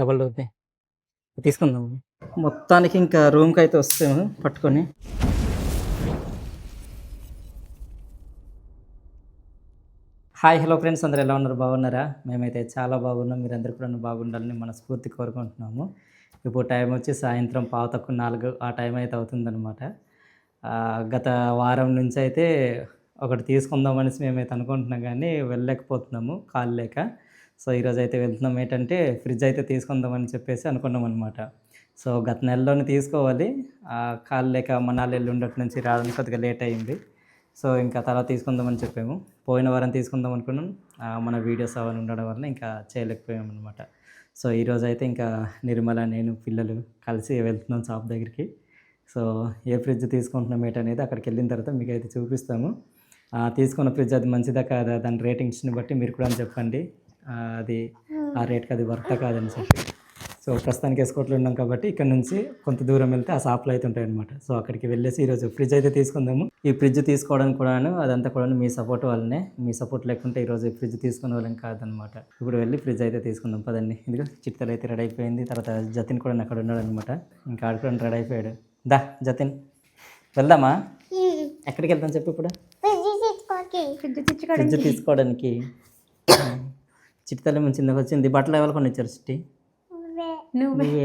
Double డోర్ది తీసుకుందాం. మొత్తానికి ఇంకా రూమ్కి అయితే వస్తాము పట్టుకొని. హాయ్ హలో ఫ్రెండ్స్ అందరు ఎలా ఉన్నారు? బాగున్నారా? మేమైతే చాలా బాగున్నాం. మీరందరూ కూడా బాగుండాలని మనస్ఫూర్తి కోరుకుంటున్నాము. ఇప్పుడు టైం వచ్చి సాయంత్రం పావు తక్కువ నాలుగు ఆ టైం అయితే అవుతుందన్నమాట. గత వారం నుంచి అయితే ఒకటి తీసుకుందాం అనేసి మేమైతే అనుకుంటున్నాం కానీ వెళ్ళలేకపోతున్నాము కాలు లేక. సో ఈరోజు అయితే వెళ్తున్నాం. ఏంటంటే ఫ్రిడ్జ్ అయితే తీసుకుందామని చెప్పేసి అనుకున్నాం అనమాట సో గత నెలలోనే తీసుకోవాలి. ఆ, కాలు లేక మనాలి ఉండటి నుంచి రావడానికి కొద్దిగా లేట్ అయింది. సో ఇంకా తర్వాత తీసుకుందామని చెప్పాము. పోయిన వారం తీసుకుందాం అనుకున్నాం. మన వీడియోస్ అవన్నీ ఉండడం వల్ల ఇంకా చేయలేకపోయాం అనమాట సో ఈరోజు అయితే ఇంకా నిర్మల నేను పిల్లలు కలిసి వెళ్తున్నాం షాప్ దగ్గరికి. సో ఏ ఫ్రిడ్జ్ తీసుకుంటున్నాం ఏంటనేది అక్కడికి వెళ్ళిన తర్వాత మీకు అయితే చూపిస్తాము తీసుకున్న ఫ్రిడ్జ్ అది మంచిదా కాదా? దాని రేటింగ్స్ని బట్టి మీరు కూడా చెప్పండి. అది ఆ. రేట్కి అది వర్తా కాదని చెప్పి. సో ప్రస్తుతానికి ఎస్కోట్లో ఉన్నాం కాబట్టి ఇక్కడ నుంచి కొంత దూరం వెళ్తే ఆ షాప్లో అయితే ఉంటాయి అనమాట సో అక్కడికి వెళ్ళేసి ఈరోజు ఫ్రిడ్జ్ అయితే తీసుకుందాము. ఈ ఫ్రిడ్జ్ తీసుకోవడానికి కూడాను అదంతా కూడా మీ సపోర్ట్ వల్లనే మీ సపోర్ట్ లేకుంటే ఈరోజు ఈ ఫ్రిడ్జ్ తీసుకునే వాళ్ళం కాదనమాట ఇప్పుడు వెళ్ళి ఫ్రిడ్జ్ అయితే తీసుకుందాం పదండి. ఇదిగో చిట్టలు అయితే రెడీ అయిపోయింది. తర్వాత జతిన్ కూడా అక్కడ ఉన్నాడు అనమాట ఇంకా ఆడు కూడా రెడీ అయిపోయాడు. దా జతిన్. వెళ్దామా? ఎక్కడికి వెళ్తాం చెప్పు ఇప్పుడు? ఫ్రిడ్జ్ తీసుకోవడానికి. చిట్టతల్లి మంచి కిందకి వచ్చింది. బట్టలు ఎవరు కొన్ని ఇచ్చారు చిట్టి? నువ్వే.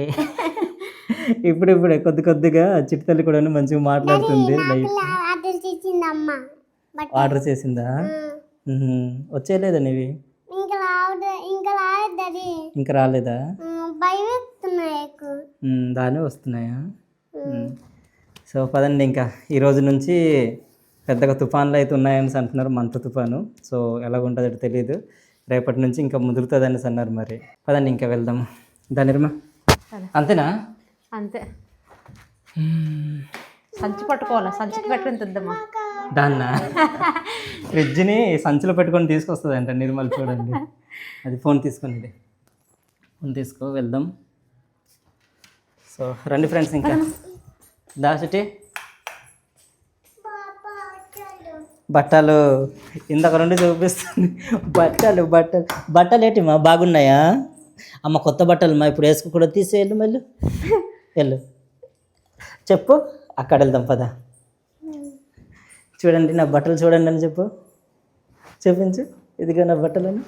ఇప్పుడు ఇప్పుడే కొద్ది కొద్దిగా చిట్టతల్లి కూడా మంచిగా మాట్లాడుతుంది ఆర్డర్ చేసిందా. వచ్చేయలేదా నీవి? ఇంకా రావడం ఇంకా రాలేదు దానే వస్తున్నాయా. సో పదండి ఇంకా. ఈ రోజు నుంచి పెద్దగా తుఫాన్లు అయితే ఉన్నాయని అంటున్నారు మంత తుఫాను. సో ఎలా ఉంటుందో తెలియదు రేపటి నుంచి ఇంకా ముదురుతుంది అనేసి అన్నారు మరి. పదండి ఇంకా వెళ్దాము. దానిర్మా అంతేనా? అంతే. సంచి పట్టుకోవాలా? సంచికి పెట్టుకుని తెద్దామా దాన్న? ఫ్రిడ్జ్ని సంచిలో పెట్టుకొని తీసుకొస్తుంది అంట నిర్మల్ చూడండి. అది ఫోన్ తీసుకునేది. ఫోన్ తీసుకో వెళ్దాం. సో రండి ఫ్రెండ్స్ ఇంకా. దాసిటి బట్టలు ఇందాక నుండి చూపిస్తుంది. బట్టలు బట్టలు. బట్టలు ఏంటి మా? బాగున్నాయా? అమ్మ కొత్త బట్టలు మా ఇప్పుడు వేసుకు కూడా తీసేయాలి మళ్ళీ వెళ్ళు. చెప్పు. అక్కడ వెళ్దాం పదా. చూడండి నా బట్టలు చూడండి అని చెప్పు. చూపించు. ఇదిగో నా బట్టలను.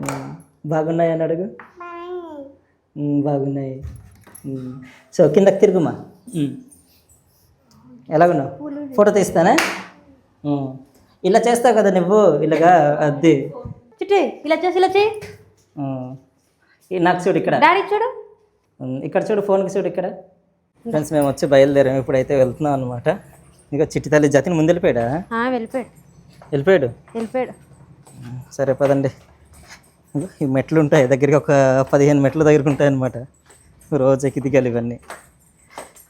ఉమ్, బాగున్నాయి అని అడుగు. బాగున్నాయి. సో కిందకి తిరుగుమా. ఎలాగున్నావు? ఫోటో తీస్తానా. ఇలా చేస్తావు కదా నువ్వు ఇలాగా అది. చిట్టి ఇలా చేసి ఇలా చేయి. ఈ నాకు చూడు ఇక్కడ. డాడీ చూడు. ఇక్కడ చూడు ఫోన్కి చూడు ఇక్కడ. ఫ్రెండ్స్ మేము వచ్చి బయలుదేరాము ఇప్పుడైతే వెళ్తున్నాం అనమాట ఇక చిట్టి తల్లి జతిని ముందు వెళ్ళిపోయాడా? వెళ్ళిపోయాడు. వెళ్ళిపోయాడు? వెళ్ళిపోయాడు. సరే పదండి. ఈ మెట్లు ఉంటాయి దగ్గరికి ఒక పదిహేను మెట్లు దగ్గరికి ఉంటాయి అనమాట రోజు ఎక్కి దిగాలి ఇవన్నీ.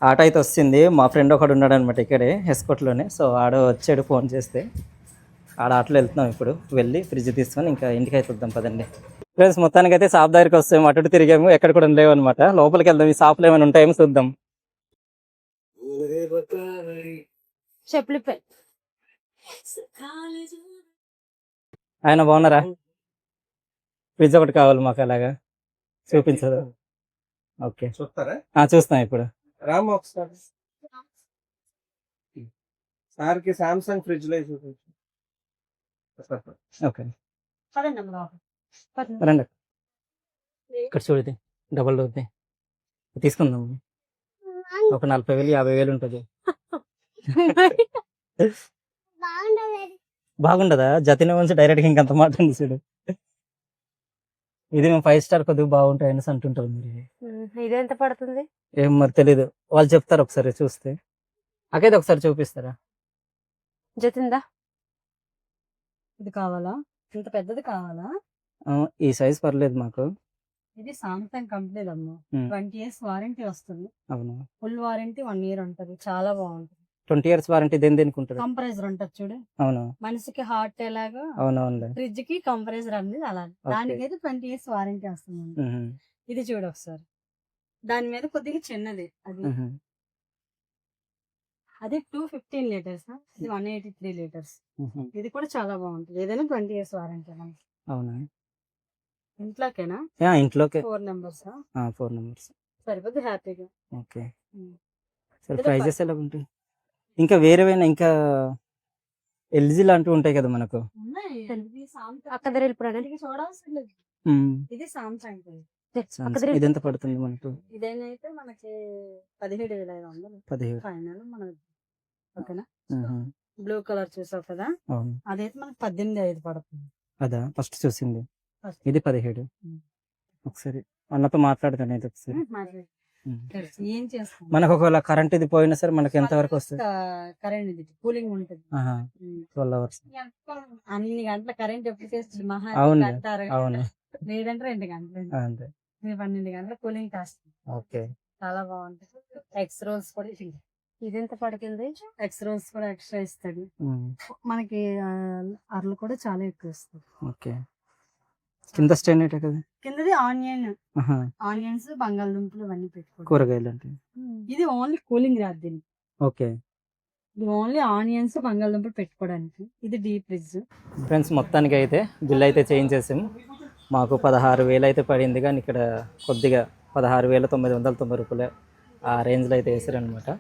ఆటో అయితే వస్తుంది. మా ఫ్రెండ్ ఒకడు ఉన్నాడు అనమాట ఇక్కడే ఎస్కోట్లోనే. సో ఆడ వచ్చాడు ఫోన్ చేస్తే. ఆడ ఆటోలో వెళ్తున్నాం ఇప్పుడు. వెళ్ళి ఫ్రిడ్జ్ తీసుకొని ఇంకా ఇంటికి అయితే వద్దాం పదండి. ఫ్రెండ్స్ మొత్తానికి అయితే షాప్ దగ్గరికి వస్తాము అటు తిరిగాము. ఎక్కడ కూడా లేవు అనమాట లోపలికి వెళ్దాం. ఈ షాప్లో ఏమైనా ఉంటాయేమో చూద్దాం. ఆయన బాగున్నారా? ఫ్రిడ్జ్ ఒకటి కావాలి మాకు అలాగా. చూపించదు. ఓకే. చూస్తారా? ఆ, చూస్తాం ఇప్పుడు. రామ్ ఒకసారి సార్కి సామ్సంగ్ ఫ్రిడ్జ్లో చూపించు. ఓకే. రండి ఇక్కడ చూడది డబల్ డోర్ది తీసుకుందాం. ఒక నలభై వేలు యాభై వేలు ఉంటుంది. బాగుండదు? జతిన నుంచి డైరెక్ట్గా ఇంకంత మాట చూడు. ఇది మేము ఫైవ్ స్టార్ కొద్దిగా బాగుంటాయి అనేసి అంటుంటారు మీరు. ఇదెంత పడుతుంది? ఏం మరి తెలీదు. వాళ్ళు చెప్తారు ఒకసారి చూస్తే. అకైతే ఒకసారి చూపిస్తారా? జతిందా? ఇది కావాలా? ఇంత పెద్దది కావాలా? ఆ, ఈ సైజ్ పర్లేదు మాకు. ఇది సామ్సంగ్ కంపెనీ అమ్మ. ట్వంటీ ఇయర్స్ వారంటీ వస్తుంది. అవును? ఫుల్ వారంటీ వన్ ఇయర్ ఉంటది. చాలా బాగుంటుంది. ట్వంటీ ఇయర్స్ వారంటీ దేని దేనికి ఉంటుంది? కంప్రెసర్ ఉంటది చూడు. అవును? మనిషికి హార్ట్ ఎలాగా అవును అవునులే ఫ్రిడ్జ్కి కంప్రెసర్ అనేది అలా. దానికైతే ట్వంటీ ఇయర్స్ వారంటీ వస్తుంది. ఇది చూడు ఒకసారి. దాని మీద కొద్దిగా చిన్నది అది. అది టూ ఫిఫ్టీన్ లీటర్స్ ఇది వన్ ఎయిటీ త్రీ లీటర్స్. ఇది కూడా చాలా బాగుంటుంది. ఏదైనా ట్వంటీ ఇయర్స్ వారంటీ అవునా? ఇంట్లోకేనా? ఇంట్లోకే. ఫోర్ నెంబర్స్ ఫోర్ నెంబర్స్ సరిపోద్ది హ్యాపీగా. ఓకే. ప్రైజెస్ ఎలా ఉంటాయి? ఇంకా వేరేవైనా ఇంకా ఎల్జీ లాంటివి ఉంటాయి కదా మనకు. అక్క దగ్గర వెళ్ళిపోయాను ఇది చూడాల్సిన లేదు. ఇది సామ్సంగ్ అక్క దగ్గర ఇది ఎంత పడుతుంది మనకు? ఇదేనైతే మనకి పదిహేడు వేల ఐదు వందలు. పదిహేడు. ఫైనల్ మన ఓకేనా. బ్లూ కలర్ చూసావు కదా? అదైతే మనకి పద్దెనిమిది ఐదు పడుతుంది. అదా? ఫస్ట్ చూసింది. ఇది పదిహేడు. ఒకసారి అన్నతో మాట్లాడతాను అయితే ఒకసారి. ఏం చేస్తాం? మనకు ఒకవేళ కరెంట్ ఇది పోయినా సరే మనకి ఎంత వరకు వస్తుంది? కరెంట్ ఇది? కూలింగ్ ఉంటుంది. ట్వెల్వ్ అవర్స్ అన్ని గంటల కరెంట్ ఎప్పుడు చేస్తుంది? మహా అవును. అవును. లేదంటే రెండు గంటలు అంతే. పన్నెండు గంటల కూలింగ్ కాస్ట్ ఓకే. చాలా బాగుంటుంది. ఎక్స్ రోల్స్ కూడా ఇది ఎంత పడుతుంది ఎక్స్ రోల్స్ కూడా ఎక్స్ట్రా ఇస్తాడు. మ్మ్. మనకి అరలు కూడా చాలా ఎక్కువ ఇస్తాడు. ఓకే. కింద స్టైన్ అయితే కదా? కిందది ఆనియన్. ఆనియన్స్ బంగాళదుంపలు ఇవన్నీ పెట్టుకోండి కూరగాయలు అంటే? ఇది ఓన్లీ కూలింగ్ రాదు దీనికి. ఓకే. ఇది ఓన్లీ ఆనియన్స్ బంగాళదుంపలు పెట్టుకోవడానికి. ఇది డీప్ ఫ్రిడ్జ్. ఫ్రెండ్స్ మొత్తానికి అయితే బిల్ అయితే చేంజ్ చేసాము మాకు పదహారు వేలు అయితే పడింది కానీ ఇక్కడ కొద్దిగా పదహారు వేల తొమ్మిది వందల తొంభై రూపాయలు ఆ రేంజ్లో అయితే వేసారనమాట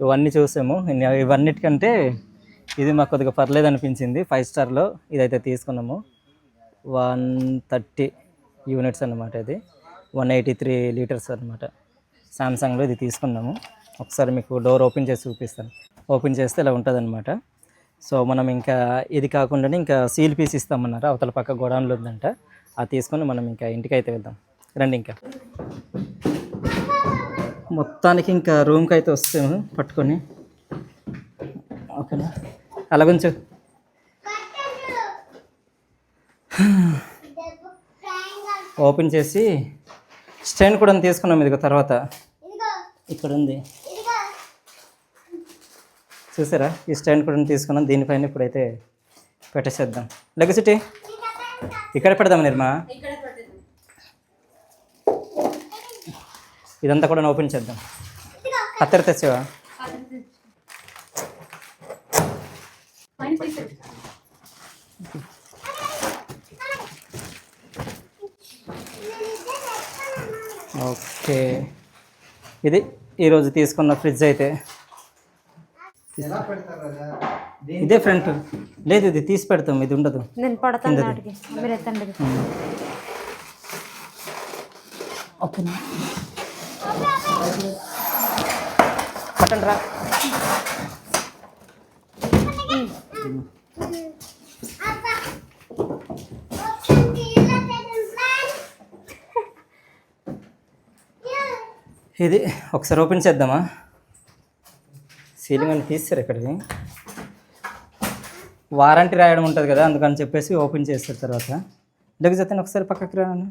ఇవన్నీ చూసాము. ఇవన్నిటికంటే ఇది మాకు కొద్దిగా పర్లేదు అనిపించింది. ఫైవ్ స్టార్లో ఇదైతే తీసుకున్నాము. వన్ థర్టీ యూనిట్స్ అనమాట ఇది. వన్ ఎయిటీ త్రీ లీటర్స్ అనమాట సామ్సంగ్లో ఇది తీసుకున్నాము. ఒకసారి మీకు డోర్ ఓపెన్ చేసి చూపిస్తాను. ఓపెన్ చేస్తే ఇలా ఉంటుందన్నమాట. సో మనం ఇంకా ఇది కాకుండా ఇంకా సీల్ పీస్ ఇస్తామన్నారు. అవతల పక్క గోడౌన్లో ఉందంట. అది తీసుకొని మనం ఇంకా ఇంటికి అయితే వెళ్దాం. రండి ఇంకా. మొత్తానికి ఇంకా రూమ్కి అయితే వస్తాము పట్టుకొని. ఓకేనా? అలా కొంచెం ఓపెన్ చేసి స్టాండ్ కూడా తీసుకున్నాం ఇదిగో తర్వాత. ఇదిగో. ఇక్కడ ఉంది ఇదిగో. చూసారా? ఈ స్టాండ్ కూడా తీసుకున్నాం. దీనిపైన ఇప్పుడైతే పెట్టేసేద్దాం. లెగసిటీ ఇక్కడ పెడదాం నిర్మా. ఇదంతా కూడా ఓపెన్ చేద్దాం. కత్తెర తెచ్చావా? ఓకే. ఇది ఈరోజు తీసుకున్న ఫ్రిడ్జ్ అయితే. ఇదే ఫ్రంట్. లేదు ఇది తీసి పెడతాం ఇది ఉండదు. నేను పడతాను కిందది. నాటికి. మీరు ఎత్తండి. ఓకేనా పట్టండి రా. ఇది ఒకసారి ఓపెన్ చేద్దామా? సీలింగ్ అని తీస్తారు ఇక్కడికి. వారంటీ రాయడం ఉంటుంది కదా అందుకని చెప్పేసి ఓపెన్ చేస్తారు తర్వాత. లేకపోతే ఒకసారి పక్కకి రాను?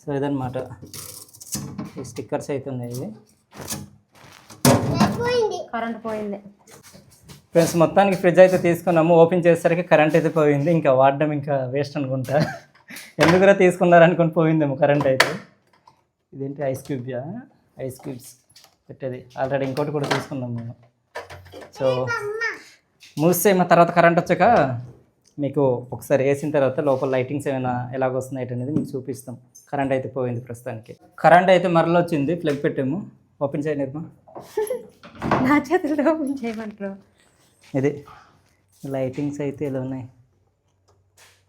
సో ఇదన్నమాట. ఈ స్టిక్కర్స్ అయితే ఉన్నాయి ఇవి. పోయింది. కరెంట్ పోయింది. ఫ్రెండ్స్ మొత్తానికి ఫ్రిడ్జ్ అయితే తీసుకున్నాము. ఓపెన్ చేసేసరికి కరెంట్ అయితే పోయింది. ఇంకా వాడడం ఇంకా వేస్ట్ అనుకుంటా. ఎందుకురా తీసుకున్నారు అనుకుని పోయిందేమో కరెంట్ అయితే. ఇదేంటి ఐస్ క్యూబ్యా ఐస్ క్యూబ్స్ పెట్టేది. ఆల్రెడీ ఇంకోటి కూడా తీసుకున్నాం మేము. సో మూస్తే మా తర్వాత కరెంట్ వచ్చాక మీకు ఒకసారి వేసిన తర్వాత లోపల లైటింగ్స్ ఏమైనా ఎలాగొస్తున్నాయి అనేది మీకు చూపిస్తాం. కరెంట్ అయితే పోయింది ప్రస్తుతానికి. కరెంట్ అయితే మరలో వచ్చింది. ప్లగ్ పెట్టాము. ఓపెన్ చేయండి నిర్మా. నా చేతుల్లో ఓపెన్ చేయమంటారు ఇది లైటింగ్స్ అయితే ఇలా ఉన్నాయి?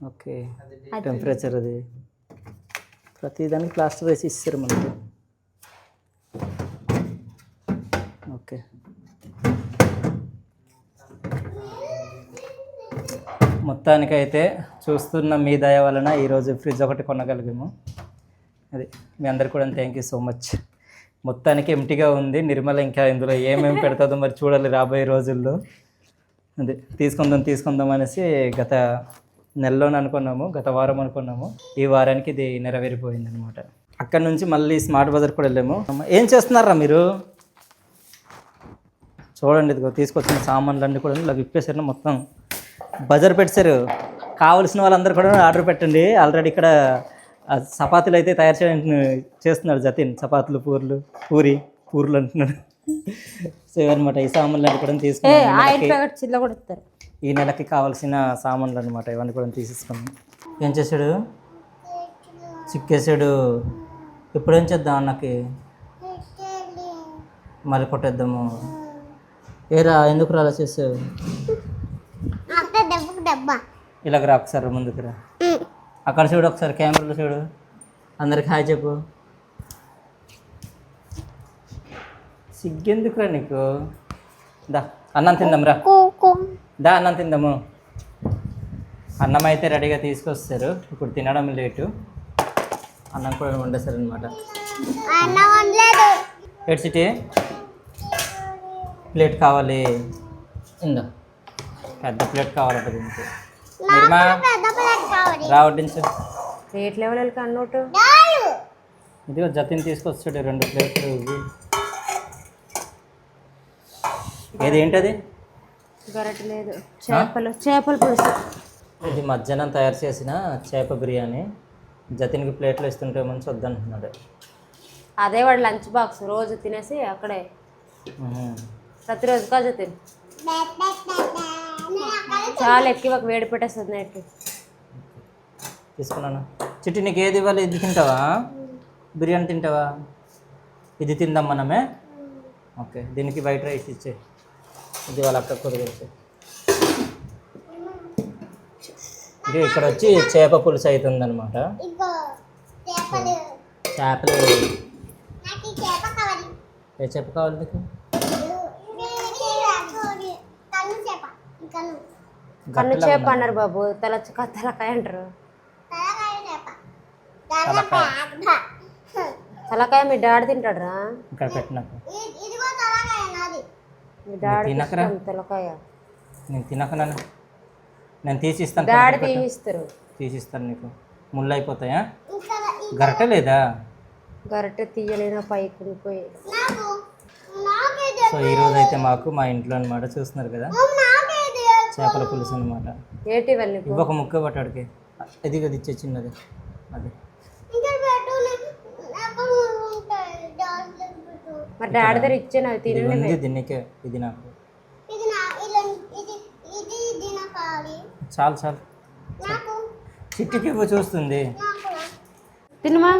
ఓకే. టెంపరేచర్ అది. ప్రతి దానికి ప్లాస్టర్ వేసి ఇస్తారు మనకి. ఓకే. మొత్తానికైతే చూస్తున్న మీ దయ వలన ఈరోజు ఫ్రిడ్జ్ ఒకటి కొనగలిగాము. అది మీ అందరు కూడా థ్యాంక్ యూ సో మచ్ మొత్తానికి ఎంటీగా ఉంది. నిర్మల ఇంకా ఇందులో ఏమేమి పెడతాదో మరి చూడాలి రాబోయే రోజుల్లో. అదే తీసుకుందాం తీసుకుందాం అనేసి గత నెలలోనే అనుకున్నాము గత వారం అనుకున్నాము. ఈ వారానికి ఇది నెరవేరిపోయింది అనమాట అక్కడ నుంచి మళ్ళీ స్మార్ట్ బజార్ కూడా వెళ్ళాము. ఏం చేస్తున్నారా మీరు? చూడండి ఇదిగో తీసుకొచ్చిన సామాన్లు అన్నీ కూడా ఇలా విప్పేసారు మొత్తం బజార్ పెట్టారు కావలసిన వాళ్ళందరూ కూడా ఆర్డర్ పెట్టండి. ఆల్రెడీ ఇక్కడ చపాతీలు అయితే తయారు చేయడానికి చేస్తున్నాడు జతిన్. చపాతీలు పూర్లు పూరి పూర్లు అంటున్నాడు. సో అనమాట ఈ సామాన్లు అన్నీ కూడా తీసుకున్నాం. ఈ నెలకి కావాల్సిన సామాన్లు అనమాట ఇవన్నీ కూడా తీసేసుకున్నాం. ఏం చేశాడు? చిక్కేసాడు ఎప్పుడేం చేద్దాం అన్నకి? మళ్ళీ కొట్టేద్దాము. ఏరా ఎందుకు రా అలా చేసావు? ఇలాగ రా ఒకసారి ముందుకు రా. అక్కడ చూడు ఒకసారి కెమెరాలో చూడు. అందరికి హాయ్ చెప్పు. సిగ్గెందుకురా నీకు? దా అన్నం తిందాం రా. దా అన్నం తిందాము. అన్నం అయితే రెడీగా తీసుకొస్తారు. ఇప్పుడు తినడం లేటు. అన్నం కూడా వండేస్తారు అనమాట అన్న వండలేదు. ఎడ్ సిటీ ప్లేట్ కావాలి. ఇందా. పెద్ద ప్లేట్ కావాలంట దీనికి. నిర్మా పెద్ద ప్లేట్ లెవెల్ కన్నోటు చాలు. ఇదిగో జతిన్ తీసుకొచ్చాడు రెండు ప్లేట్లు. ఇవి ఏది ఏంటది? గరటి లేదు. చేపలు చేపల పులుసు. ఇది మధ్యాహ్నం తయారు చేసిన చేప బిర్యానీ. జతిన్కి ప్లేట్లు ఇస్తుంటే మంచి వద్దంటున్నాడు అదే వాడు లంచ్ బాక్స్ రోజు తినేసి అక్కడే. ప్రతిరోజు కాజు తిని. బె, బె, బె, బె. నేను అక్కడ చాలా ఎక్కువ వేడి పెట్టేస్తుంది నైట్ తీసుకున్నాను? చిట్టి నీకు ఏది ఇవ్వాలి? ఇది తింటావా? బిర్యానీ తింటావా? ఇది తిందాం మనమే? ఓకే దీనికి వైట్ రైస్ ఇచ్చే. ఇది వాళ్ళ అక్క కుదిరిచ్చే ఇది ఇక్కడ వచ్చి చేప పులుసు అవుతుంది అనమాట చేపలు. చేపలు. నాకు ఈ చేప కావాలి. ఏ చేప కావాలి నీకు కన్ను చేప ఈ కన్ను కన్ను చేప? అన్నారు బాబు. తల తలకాయ అంటారు. తలకాయ మీ డాడీ తింటాడురా. ఇక్కడ పెట్టినాక. మీ డాడీ తినకరా? తలకాయ. నేను తినకనాను నేను తీసిస్తాను డాడీ. తీయిస్తారు. తీసిస్తాను నీకు. ముళ్ళు అయిపోతాయా గరట లేదా? గరటె తీయలేనా పైకి పోయి సో ఈరోజు అయితే మాకు మా ఇంట్లో అనమాట చూస్తున్నారు కదా. చేపల పులుసు అనమాట ఏంటి ఇవన్నీ ఇవ్వ ఒక ముక్క పట్టాడికి. ఇది కదా ఇచ్చే చిన్నది. అది. మరి డాడీ దగ్గర ఇచ్చాను? అవి ఇది తినండి ఉంది దీనికే ఇది నాకు. చాలు చాలు. నాకు? చిట్టికి ఇవ్వ చూస్తుంది. నాకు? తినమా?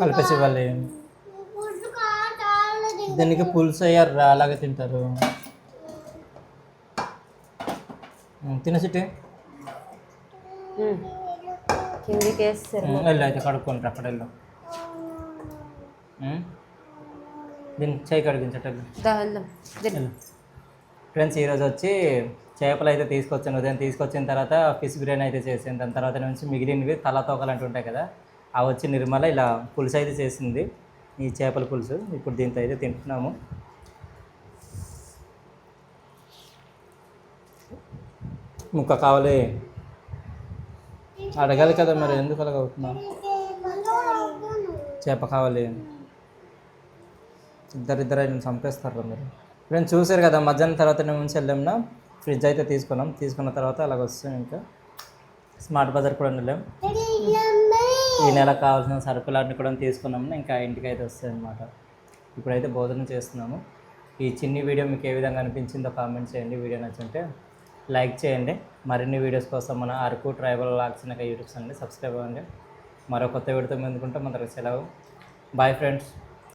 కలిపేసి చాలలేదు దీనికి పులుసు అయ్యారు? అలాగే తింటారు. ఉమ్, తిన చిట్టి ఉమ్. కిందికి వేస్తారు ఉమ్, వెళ్ళు అయితే కడుక్కుంటారు అక్కడ వెళ్ళు. దీన్ని చేయి కడిగించటం. ఫ్రెండ్స్ ఈరోజు వచ్చి చేపలు అయితే తీసుకొచ్చాను ఉదయం తీసుకొచ్చిన తర్వాత ఫిష్ బిర్యానీ అయితే చేసాను దాని తర్వాత నుంచి మిగిలినవి తల తోకలు అంటూ ఉంటాయి కదా అవి వచ్చి నిర్మల ఇలా పులుసు అయితే చేసింది ఈ చేపల పులుసు ఇప్పుడు దీంతో అయితే తింటున్నాము ముక్క కావాలి. అడగాలి కదా మరి ఎందుకు అలాగ అవుతున్నావు చేప కావాలి. ఇద్దరిద్దరు ఆయన చంపేస్తారు మీరు. ఫ్రెండ్స్ చూసారు కదా మధ్యాహ్నం తర్వాత నుంచి వెళ్ళాంనా ఫ్రిడ్జ్ అయితే తీసుకున్నాం. తీసుకున్న తర్వాత అలాగ వస్తాం ఇంకా. స్మార్ట్ బజార్ కూడా వెళ్ళాం. ఈ నెల కావాల్సిన సరుకులన్నీ కూడా తీసుకున్నాము ఇంకా ఇంటికి అయితే వస్తాయన్నమాట ఇప్పుడైతే భోజనం చేస్తున్నాము. ఈ చిన్ని వీడియో మీకు ఏ విధంగా అనిపించిందో కామెంట్ చేయండి. వీడియో నచ్చుంటే లైక్ చేయండి. మరిన్ని వీడియోస్ కోసం మన అరకు ట్రైబల్ లాగ్స్ యూట్యూబ్ ఛానల్ని సబ్స్క్రైబ్ అవ్వండి. మరో కొత్త వీడియోతో ముందుకుంటే మన సెలవు. Bye friends